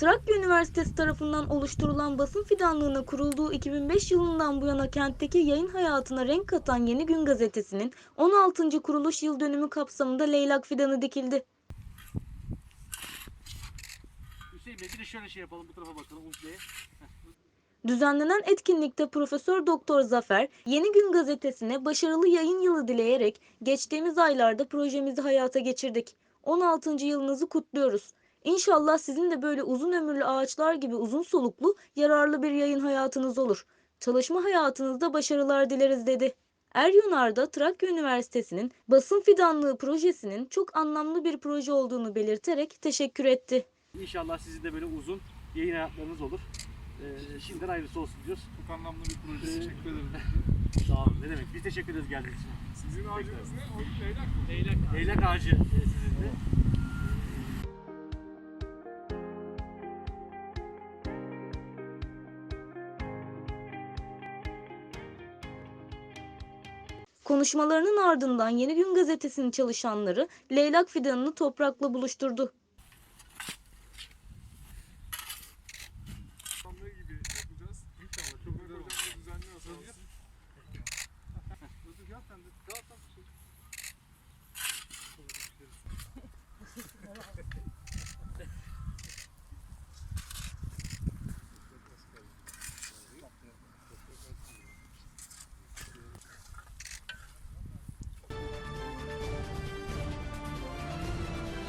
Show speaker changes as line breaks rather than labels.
Trakya Üniversitesi tarafından oluşturulan basın fidanlığına kurulduğu 2005 yılından bu yana kentteki yayın hayatına renk katan Yeni Gün gazetesinin 16. kuruluş yıl dönümü kapsamında leylak fidanı dikildi.
Hüseyin Bey bir de şöyle şey yapalım bu tarafa bakalım Umut.
Düzenlenen etkinlikte Profesör Doktor Zafer, Yeni Gün gazetesine başarılı yayın yılı dileyerek geçtiğimiz aylarda projemizi hayata geçirdik. 16. yılınızı kutluyoruz. İnşallah sizin de böyle uzun ömürlü ağaçlar gibi uzun soluklu, yararlı bir yayın hayatınız olur. Çalışma hayatınızda başarılar dileriz dedi. Eryonar'da Trakya Üniversitesi'nin basın fidanlığı projesinin çok anlamlı bir proje olduğunu belirterek teşekkür etti.
İnşallah sizin de böyle uzun yayın hayatlarınız olur. Ee, şimdiden hayırlısı olsun diyoruz.
Çok anlamlı bir proje.
Ee,
Teşekkür ederim.
Sağ olun. Ne demek? Biz teşekkür ederiz geldiğiniz için.
Sizin ağacınız ne? O leylak mı?
Leylak, Leylak ağacı e, sizin de.
Konuşmalarının ardından Yeni Gün gazetesinin çalışanları leylak fidanını toprakla buluşturdu.